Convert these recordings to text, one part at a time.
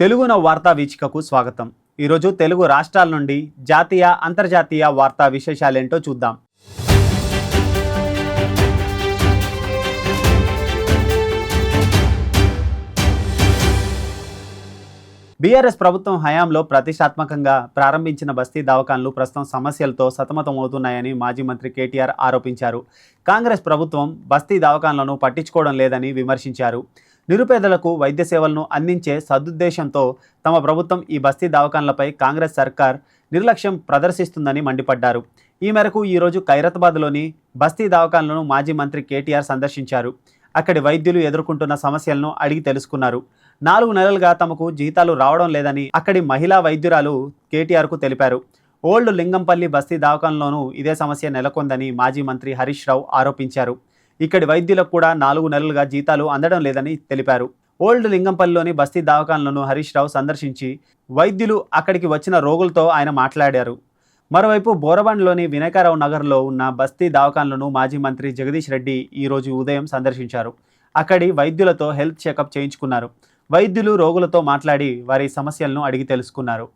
తెలుగున వార్తా వీచికకు స్వాగతం. ఈరోజు తెలుగు రాష్ట్రాల నుండి జాతీయ అంతర్జాతీయ వార్తా విశేషాలేంటో చూద్దాం. బీఆర్ఎస్ ప్రభుత్వం హయాంలో ప్రతిష్టాత్మకంగా ప్రారంభించిన బస్తీ దవాఖాన్లు ప్రస్తుతం సమస్యలతో సతమతమవుతున్నాయని మాజీ మంత్రి కేటీఆర్ ఆరోపించారు. కాంగ్రెస్ ప్రభుత్వం బస్తీ దవాఖాన్లను పట్టించుకోవడం లేదని విమర్శించారు. నిరుపేదలకు వైద్య సేవలను అందించే సదుద్దేశంతో తమ ప్రభుత్వం ఈ బస్తీ దవాఖాన్లపై కాంగ్రెస్ సర్కార్ నిర్లక్ష్యం ప్రదర్శిస్తుందని మండిపడ్డారు. ఈ మేరకు ఈరోజు ఖైరతాబాద్లోని బస్తీ దవాఖాన్లను మాజీ మంత్రి కేటీఆర్ సందర్శించారు. అక్కడి వైద్యులు ఎదుర్కొంటున్న సమస్యలను అడిగి తెలుసుకున్నారు. నాలుగు నెలలుగా తమకు జీతాలు రావడం లేదని అక్కడి మహిళా వైద్యురాలు కేటీఆర్కు తెలిపారు. ఓల్డ్ లింగంపల్లి బస్తీ దావకంలోనూ ఇదే సమస్య నెలకొందని మాజీ మంత్రి హరీష్ రావు ఆరోపించారు. ఇక్కడి వైద్యులకు కూడా నాలుగు నెలలుగా జీతాలు అందడం లేదని తెలిపారు. ఓల్డ్ లింగంపల్లిలోని బస్తీ దవాఖానలను హరీష్ రావు సందర్శించి వైద్యులు అక్కడికి వచ్చిన రోగులతో ఆయన మాట్లాడారు. మరోవైపు బోరబండ్లోని వినాయకరావు నగర్లో ఉన్న బస్తీ దవాఖానలను మాజీ మంత్రి జగదీష్ రెడ్డి ఈరోజు ఉదయం సందర్శించారు. అక్కడి వైద్యులతో హెల్త్ చెకప్ చేయించుకున్నారు. వైద్యులు రోగులతో మాట్లాడి వారి సమస్యలను అడిగి తెలుసుకున్నారు.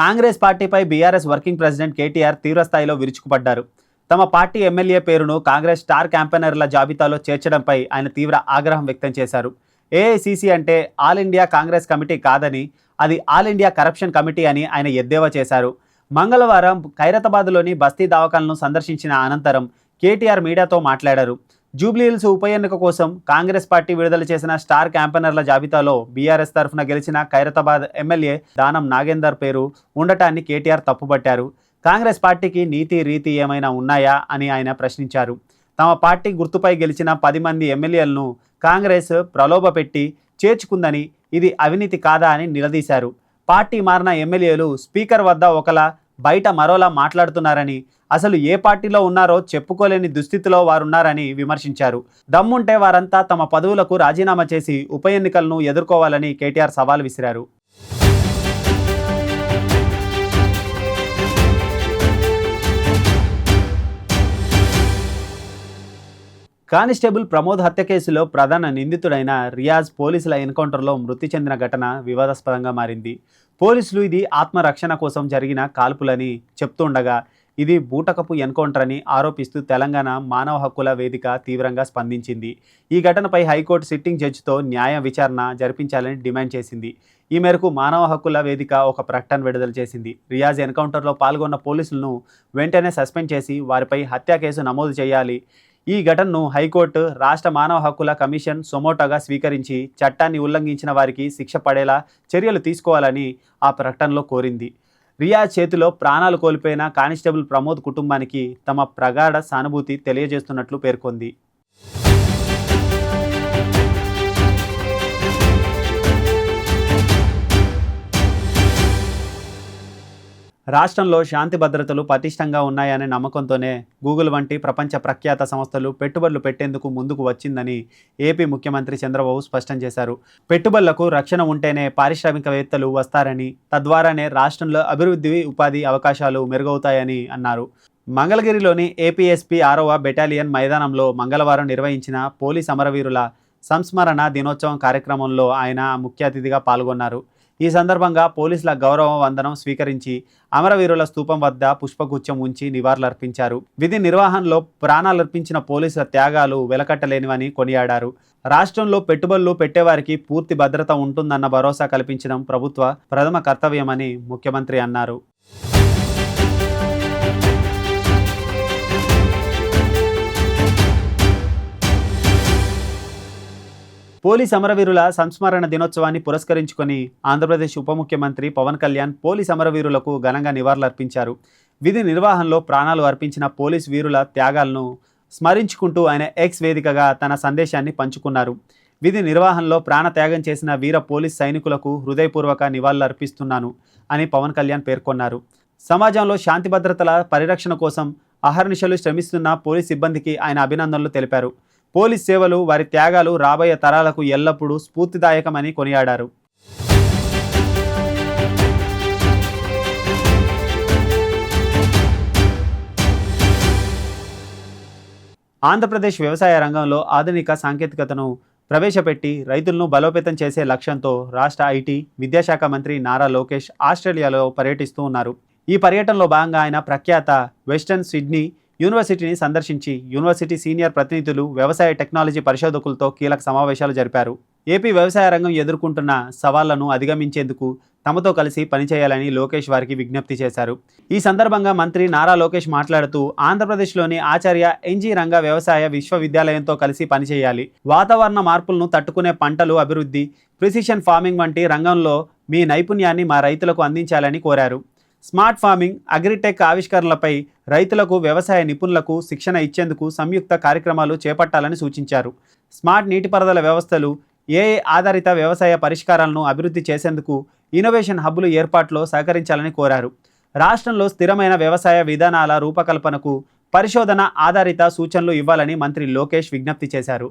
కాంగ్రెస్ పార్టీపై బీఆర్ఎస్ వర్కింగ్ ప్రెసిడెంట్ కేటీఆర్ తీవ్రస్థాయిలో విరుచుకుపడ్డారు. తమ పార్టీ ఎమ్మెల్యే పేరును కాంగ్రెస్ స్టార్ క్యాంపెయినర్ల జాబితాలో చేర్చడంపై ఆయన తీవ్ర ఆగ్రహం వ్యక్తం చేశారు. ఏఐసిసి అంటే ఆల్ ఇండియా కాంగ్రెస్ కమిటీ కాదని అది ఆల్ ఇండియా కరప్షన్ కమిటీ అని ఆయన ఎద్దేవా చేశారు. మంగళవారం ఖైరతాబాద్లోని బస్తీ దవాఖాలను సందర్శించిన అనంతరం కేటీఆర్ మీడియాతో మాట్లాడారు. జూబ్లీహిల్స్ ఉప ఎన్నిక కోసం కాంగ్రెస్ పార్టీ విడుదల చేసిన స్టార్ క్యాంపెనర్ల జాబితాలో బీఆర్ఎస్ తరఫున గెలిచిన ఖైరతాబాద్ ఎమ్మెల్యే దానం నాగేందర్ పేరు ఉండటాన్ని కేటీఆర్ తప్పుపట్టారు కాంగ్రెస్ పార్టీకి నీతి రీతి ఏమైనా ఉన్నాయా అని ఆయన ప్రశ్నించారు. తమ పార్టీ గుర్తుపై గెలిచిన పది మంది ఎమ్మెల్యేలను కాంగ్రెస్ ప్రలోభపెట్టి చేర్చుకుందని ఇది అవినీతి కాదా అని నిలదీశారు. పార్టీ మారిన ఎమ్మెల్యేలు స్పీకర్ వద్ద ఒకలా బయట మరోలా మాట్లాడుతున్నారని అసలు ఏ పార్టీలో ఉన్నారో చెప్పుకోలేని దుస్థితిలో వారున్నారని విమర్శించారు. దమ్ముంటే వారంతా తమ పదవులకు రాజీనామా చేసి ఉప ఎన్నికలను ఎదుర్కోవాలని కేటీఆర్ సవాల్ విసిరారు. కానిస్టేబుల్ ప్రమోద్ హత్య కేసులో ప్రధాన నిందితుడైన రియాజ్ పోలీసుల ఎన్కౌంటర్లో మృతి చెందిన ఘటన వివాదాస్పదంగా మారింది. పోలీసులు ఇది ఆత్మరక్షణ కోసం జరిగిన కాల్పులని చెప్తుండగా ఇది బూటకపు ఎన్కౌంటర్ అని ఆరోపిస్తూ తెలంగాణ మానవ హక్కుల వేదిక తీవ్రంగా స్పందించింది. ఈ ఘటనపై హైకోర్టు సిట్టింగ్ జడ్జితో న్యాయ విచారణ జరిపించాలని డిమాండ్ చేసింది. ఈ మేరకు మానవ హక్కుల వేదిక ఒక ప్రకటన విడుదల చేసింది. రియాజ్ ఎన్కౌంటర్లో పాల్గొన్న పోలీసులను వెంటనే సస్పెండ్ చేసి వారిపై హత్య కేసు నమోదు చేయాలి. ఈ ఘటనను హైకోర్టు రాష్ట్ర మానవ హక్కుల కమిషన్ సొమోటోగా స్వీకరించి చట్టాన్ని ఉల్లంఘించిన వారికి శిక్ష పడేలా చర్యలు తీసుకోవాలని ఆ ప్రకటనలో కోరింది. రియా చేతిలో ప్రాణాలు కోల్పోయిన కానిస్టేబుల్ ప్రమోద్ కుటుంబానికి తమ ప్రగాఢ సానుభూతి తెలియజేస్తున్నట్లు పేర్కొంది. రాష్ట్రంలో శాంతి భద్రతలు పటిష్టంగా ఉన్నాయనే నమ్మకంతోనే గూగుల్ వంటి ప్రపంచ ప్రఖ్యాత సంస్థలు పెట్టుబడులు పెట్టేందుకు ముందుకు వచ్చిందని ఏపీ ముఖ్యమంత్రి చంద్రబాబు స్పష్టం చేశారు. పెట్టుబడులకు రక్షణ ఉంటేనే పారిశ్రామికవేత్తలు వస్తారని తద్వారానే రాష్ట్రంలో అభివృద్ధి ఉపాధి అవకాశాలు మెరుగవుతాయని అన్నారు. మంగళగిరిలోని ఏపీఎస్పీ ఆరవ బెటాలియన్ మైదానంలో మంగళవారం నిర్వహించిన పోలీస్ అమరవీరుల సంస్మరణ దినోత్సవం కార్యక్రమంలో ఆయన ముఖ్య అతిథిగా పాల్గొన్నారు. ఈ సందర్భంగా పోలీసుల గౌరవ వందనం స్వీకరించి అమరవీరుల స్తూపం వద్ద పుష్పగుచ్చం ఉంచి నివాళులర్పించారు. విధి నిర్వహణలో ప్రాణాలర్పించిన పోలీసుల త్యాగాలు వెలకట్టలేనివని కొనియాడారు. రాష్ట్రంలో పెట్టుబడులు పెట్టేవారికి పూర్తి భద్రత ఉంటుందన్న భరోసా కల్పించడం ప్రభుత్వ ప్రథమ కర్తవ్యమని ముఖ్యమంత్రి అన్నారు. పోలీస్ అమరవీరుల సంస్మరణ దినోత్సవాన్ని పురస్కరించుకొని ఆంధ్రప్రదేశ్ ఉప ముఖ్యమంత్రి పవన్ కళ్యాణ్ పోలీస్ అమరవీరులకు ఘనంగా నివాళులర్పించారు. విధి నిర్వహణలో ప్రాణాలు అర్పించిన పోలీస్ వీరుల త్యాగాలను స్మరించుకుంటూ ఆయన ఎక్స్ వేదికగా తన సందేశాన్ని పంచుకున్నారు. విధి నిర్వహణలో ప్రాణత్యాగం చేసిన వీర పోలీస్ సైనికులకు హృదయపూర్వక నివాళులర్పిస్తున్నాను అని పవన్ కళ్యాణ్ పేర్కొన్నారు. సమాజంలో శాంతి భద్రతల పరిరక్షణ కోసం అహర్నిశలు శ్రమిస్తున్న పోలీస్ సిబ్బందికి ఆయన అభినందనలు తెలిపారు. పోలీస్ సేవలు వారి త్యాగాలు రాబోయే తరాలకు ఎల్లప్పుడూ స్ఫూర్తిదాయకమని కొనియాడారు. ఆంధ్రప్రదేశ్ వ్యవసాయ రంగంలో ఆధునిక సాంకేతికతను ప్రవేశపెట్టి రైతులను బలోపేతం చేసే లక్ష్యంతో రాష్ట్ర ఐటీ విద్యాశాఖ మంత్రి నారా లోకేష్ ఆస్ట్రేలియాలో పర్యటిస్తూ ఉన్నారు. ఈ పర్యటనలో భాగంగా ఆయన ప్రఖ్యాత వెస్టర్న్ సిడ్నీ యూనివర్సిటీని సందర్శించి యూనివర్సిటీ సీనియర్ ప్రతినిధులు వ్యవసాయ టెక్నాలజీ పరిశోధకులతో కీలక సమావేశాలు జరిపారు. ఏపీ వ్యవసాయ రంగం ఎదుర్కొంటున్న సవాళ్ళను అధిగమించేందుకు తమతో కలిసి పనిచేయాలని లోకేష్ వారికి విజ్ఞప్తి చేశారు. ఈ సందర్భంగా మంత్రి నారా లోకేష్ మాట్లాడుతూ ఆంధ్రప్రదేశ్లోని ఆచార్య ఎన్జీ రంగ వ్యవసాయ విశ్వవిద్యాలయంతో కలిసి పనిచేయాలి. వాతావరణ మార్పులను తట్టుకునే పంటలు అభివృద్ధి ప్రిసిషన్ ఫార్మింగ్ వంటి రంగంలో మీ నైపుణ్యాన్ని మా రైతులకు అందించాలని కోరారు. స్మార్ట్ ఫార్మింగ్ అగ్రిటెక్ ఆవిష్కరణలపై రైతులకు వ్యవసాయ నిపుణులకు శిక్షణ ఇచ్చేందుకు సంయుక్త కార్యక్రమాలు చేపట్టాలని సూచించారు. స్మార్ట్ నీటిపారుదల వ్యవస్థలు ఏఏ ఆధారిత వ్యవసాయ పరిష్కారాలను అభివృద్ధి చేసేందుకు ఇన్నోవేషన్ హబ్బులు ఏర్పాటులో సహకరించాలని కోరారు. రాష్ట్రంలో స్థిరమైన వ్యవసాయ విధానాల రూపకల్పనకు పరిశోధన ఆధారిత సూచనలు ఇవ్వాలని మంత్రి లోకేష్ విజ్ఞప్తి చేశారు.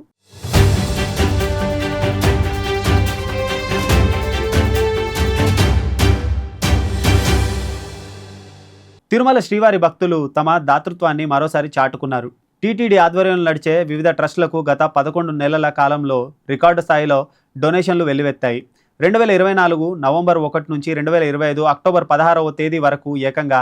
తిరుమల శ్రీవారి భక్తులు తమ దాతృత్వాన్ని మరోసారి చాటుకున్నారు. టీటీడీ ఆధ్వర్యంలో నడిచే వివిధ ట్రస్టులకు గత పదకొండు నెలల కాలంలో రికార్డు స్థాయిలో డొనేషన్లు వెల్లువెత్తాయి. రెండు వేల ఇరవై నాలుగు నవంబర్ ఒకటి నుంచి రెండు వేల ఇరవై ఐదు అక్టోబర్ పదహారవ తేదీ వరకు ఏకంగా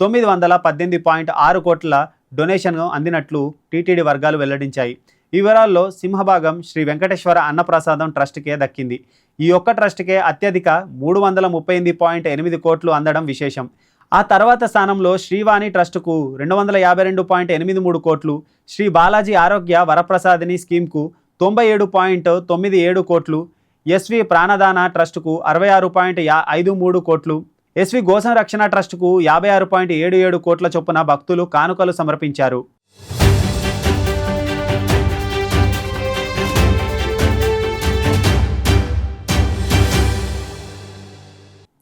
తొమ్మిది వందల పద్దెనిమిది పాయింట్ ఆరు కోట్ల డొనేషన్ అందినట్లు టీటీడీ వర్గాలు వెల్లడించాయి. ఈ వివరాల్లో సింహభాగం శ్రీ వెంకటేశ్వర అన్నప్రసాదం ట్రస్ట్కే దక్కింది. ఈ ఒక్క ట్రస్ట్కే అత్యధిక మూడు వందల ముప్పై ఎనిమిది పాయింట్ ఎనిమిది కోట్లు అందడం విశేషం. ఆ తర్వాత స్థానంలో శ్రీవాణి ట్రస్టుకు రెండు వందల యాభై రెండు పాయింట్ ఎనిమిది మూడు కోట్లు శ్రీ బాలాజీ ఆరోగ్య వరప్రసాదిని స్కీమ్కు తొంభై ఏడు పాయింట్ తొమ్మిది ఏడు కోట్లు ఎస్వి ప్రాణదాన ట్రస్టుకు అరవై ఆరు పాయింట్ యా ఐదు మూడు కోట్లు ఎస్వి గోసం రక్షణ ట్రస్టుకు యాభై ఆరు పాయింట్ ఏడు ఏడు కోట్ల చొప్పున భక్తులు కానుకలు సమర్పించారు.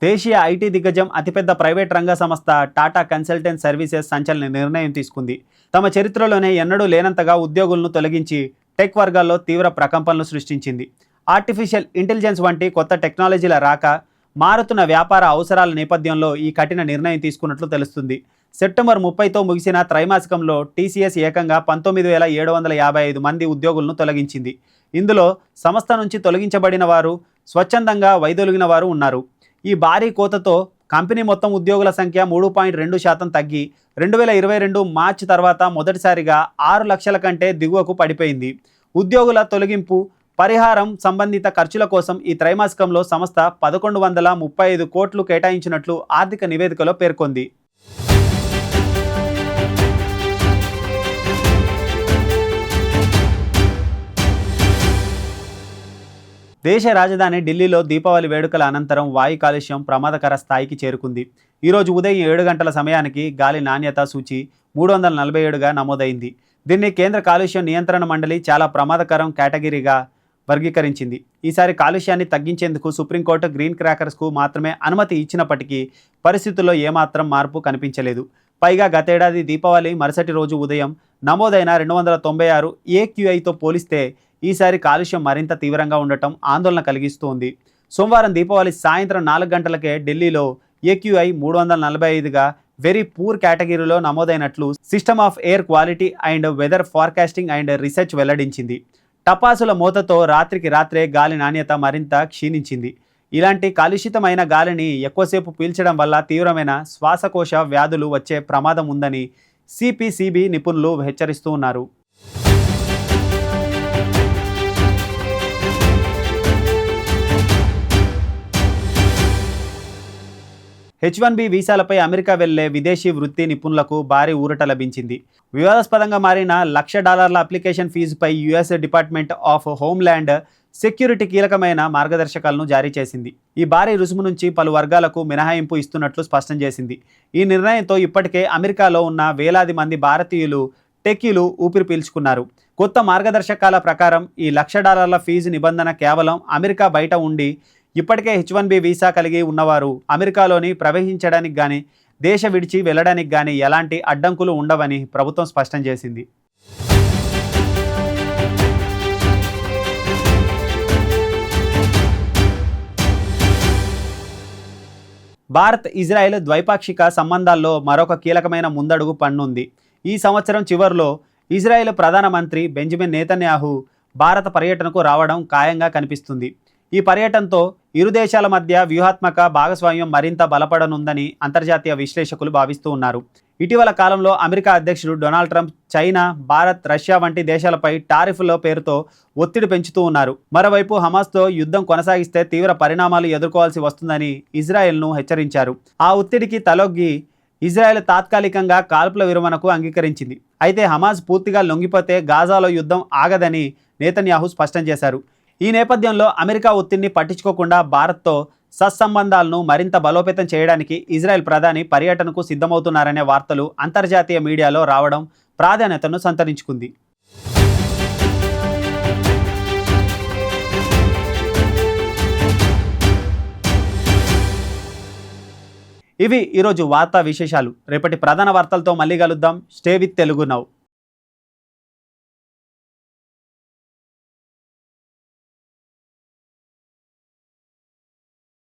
దేశీయ ఐటీ దిగ్గజం అతిపెద్ద ప్రైవేట్ రంగ సంస్థ టాటా కన్సల్టెంట్ సర్వీసెస్ సంచలన నిర్ణయం తీసుకుంది. తమ చరిత్రలోనే ఎన్నడూ లేనంతగా ఉద్యోగులను తొలగించి టెక్ వర్గాల్లో తీవ్ర ప్రకంపనలు సృష్టించింది. ఆర్టిఫిషియల్ ఇంటెలిజెన్స్ వంటి కొత్త టెక్నాలజీల రాక మారుతున్న వ్యాపార అవసరాల నేపథ్యంలో ఈ కఠిన నిర్ణయం తీసుకున్నట్లు తెలుస్తుంది. సెప్టెంబర్ ముప్పైతో ముగిసిన త్రైమాసికంలో టీసీఎస్ ఏకంగా పంతొమ్మిది వేల ఏడు వందల యాభై ఐదు మంది ఉద్యోగులను తొలగించింది. ఇందులో సంస్థ నుంచి తొలగించబడిన వారు స్వచ్ఛందంగా వైదొలిగిన వారు ఉన్నారు. ఈ భారీ కోతతో కంపెనీ మొత్తం ఉద్యోగుల సంఖ్య మూడు పాయింట్ రెండు శాతం తగ్గి రెండు వేల ఇరవై రెండు మార్చి తర్వాత మొదటిసారిగా ఆరు లక్షల కంటే దిగువకు పడిపోయింది. ఉద్యోగుల తొలగింపు పరిహారం సంబంధిత ఖర్చుల కోసం ఈ త్రైమాసికంలో సంస్థ పదకొండు వందల ముప్పై ఐదు కోట్లు కేటాయించినట్లు ఆర్థిక నివేదికలో పేర్కొంది. దేశ రాజధాని ఢిల్లీలో దీపావళి వేడుకల అనంతరం వాయు కాలుష్యం ప్రమాదకర స్థాయికి చేరుకుంది. ఈరోజు ఉదయం ఏడు గంటల సమయానికి గాలి నాణ్యత సూచి మూడు వందల నలభై ఏడుగా నమోదైంది. దీన్ని కేంద్ర కాలుష్యం నియంత్రణ మండలి చాలా ప్రమాదకరం కేటగిరీగా వర్గీకరించింది. ఈసారి కాలుష్యాన్ని తగ్గించేందుకు సుప్రీంకోర్టు గ్రీన్ క్రాకర్స్కు మాత్రమే అనుమతి ఇచ్చినప్పటికీ పరిస్థితుల్లో ఏమాత్రం మార్పు కనిపించలేదు. పైగా గతేడాది దీపావళి మరుసటి రోజు ఉదయం నమోదైన రెండు వందల తొంభై ఆరు ఏక్యూఐతో పోలిస్తే ఈసారి కాలుష్యం మరింత తీవ్రంగా ఉండటం ఆందోళన కలిగిస్తోంది. సోమవారం దీపావళి సాయంత్రం నాలుగు గంటలకే ఢిల్లీలో ఏక్యూఐ మూడు వందల నలభై ఐదుగా వెరీ పూర్ కేటగిరీలో నమోదైనట్లు system of air quality and weather forecasting and research వెల్లడించింది. టపాసుల మూతతో రాత్రికి రాత్రే గాలి నాణ్యత మరింత క్షీణించింది. ఇలాంటి కలుషితమైన గాలిని ఎక్కువసేపు పీల్చడం వల్ల తీవ్రమైన శ్వాసకోశ వ్యాధులు వచ్చే ప్రమాదం ఉందని సిపిసిబి నిపుణులు హెచ్చరిస్తూ ఉన్నారు. హెచ్ వన్ బి వీసాలపై అమెరికా వెళ్ళే విదేశీ వృత్తి నిపుణులకు భారీ ఊరట లభించింది. వివాదాస్పదంగా మారిన లక్ష డాలర్ల application ఫీజుపై US department of homeland security కీలకమైన మార్గదర్శకాలను జారీ చేసింది. ఈ భారీ రుసుము నుంచి పలు వర్గాలకు మినహాయింపు ఇస్తున్నట్లు స్పష్టం చేసింది. ఈ నిర్ణయంతో ఇప్పటికే అమెరికాలో ఉన్న వేలాది మంది భారతీయులు టెక్కీలు ఊపిరి పీల్చుకున్నారు. కొత్త మార్గదర్శకాల ప్రకారం ఈ లక్ష డాలర్ల ఫీజు నిబంధన కేవలం అమెరికా బయట ఉండి ఇప్పటికే హెచ్ వన్ బి వీసా కలిగి ఉన్నవారు అమెరికాలోని ప్రవేశించడానికి కానీ దేశ విడిచి వెళ్ళడానికి కానీ ఎలాంటి అడ్డంకులు ఉండవని ప్రభుత్వం స్పష్టం చేసింది. భారత్ ఇజ్రాయెల్ ద్వైపాక్షిక సంబంధాల్లో మరొక కీలకమైన ముందడుగు పన్నుంది. ఈ సంవత్సరం చివరిలో ఇజ్రాయెల్ ప్రధానమంత్రి బెంజమిన్ నేతన్యాహు భారత పర్యటనకు రావడం ఖాయంగా కనిపిస్తుంది. ఈ పర్యటనతో ఇరు దేశాల మధ్య వ్యూహాత్మక భాగస్వామ్యం మరింత బలపడనుందని అంతర్జాతీయ విశ్లేషకులు భావిస్తూ ఉన్నారు. ఇటీవల కాలంలో అమెరికా అధ్యక్షుడు Donald Trump China Bharat Russia వంటి దేశాలపై టారిఫ్ల పేరుతో ఒత్తిడి పెంచుతూ ఉన్నారు. మరోవైపు హమాస్తో యుద్ధం కొనసాగిస్తే తీవ్ర పరిణామాలు ఎదుర్కోవాల్సి వస్తుందని ఇజ్రాయెల్ను హెచ్చరించారు. ఆ ఒత్తిడికి తలొగ్గి ఇజ్రాయెల్ తాత్కాలికంగా కాల్పుల విరమణకు అంగీకరించింది. అయితే హమాజ్ పూర్తిగా లొంగిపోతే గాజాలో యుద్ధం ఆగదని నేతన్యాహు స్పష్టం చేశారు. ఈ నేపథ్యంలో అమెరికా ఒత్తిడిని పట్టించుకోకుండా భారత్తో సత్సంబంధాలను మరింత బలోపేతం చేయడానికి ఇజ్రాయెల్ ప్రధాని పర్యటనకు సిద్ధమవుతున్నారనే వార్తలు అంతర్జాతీయ మీడియాలో రావడం ప్రాధాన్యతను సంతరించుకుంది. ఇవి ఈరోజు వార్తా విశేషాలు. రేపటి ప్రధాన వార్తలతో మళ్ళీ కలుద్దాం. Stay with Telugu now.